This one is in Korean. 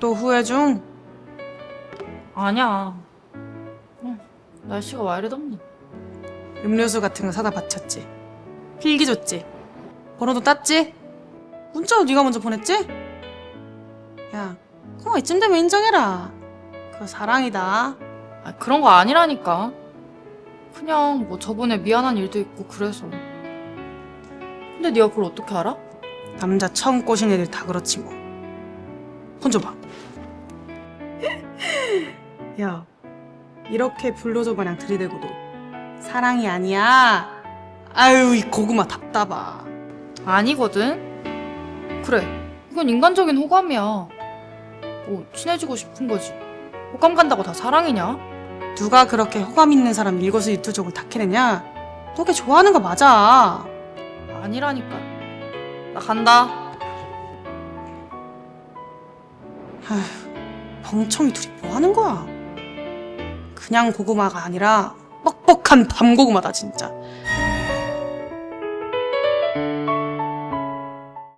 또 후회 중? 아니야. 응, 날씨가 와 이래 덥니? 음료수 같은 거 사다 바쳤지? 필기 줬지? 번호도 땄지? 문자도 네가 먼저 보냈지? 야, 그거 이쯤 되면 인정해라. 그거 사랑이다. 아, 그런 거 아니라니까. 그냥 뭐 저번에 미안한 일도 있고 그래서. 근데 네가 그걸 어떻게 알아? 남자 처음 꼬신 애들 다 그렇지 뭐. 혼자 봐. 야, 이렇게 불로저 마냥 들이대고도 사랑이 아니야. 아유, 이 고구마 답답아. 아니거든. 그래, 이건 인간적인 호감이야. 뭐 친해지고 싶은 거지. 호감 간다고 다 사랑이냐? 누가 그렇게 호감 있는 사람 일거수 일투족을 다 캐내냐? 너걔 좋아하는 거 맞아. 아니라니까. 나 간다. 아휴, 멍청이 둘이 뭐 하는 거야? 그냥 고구마가 아니라 뻑뻑한 밤고구마다 진짜.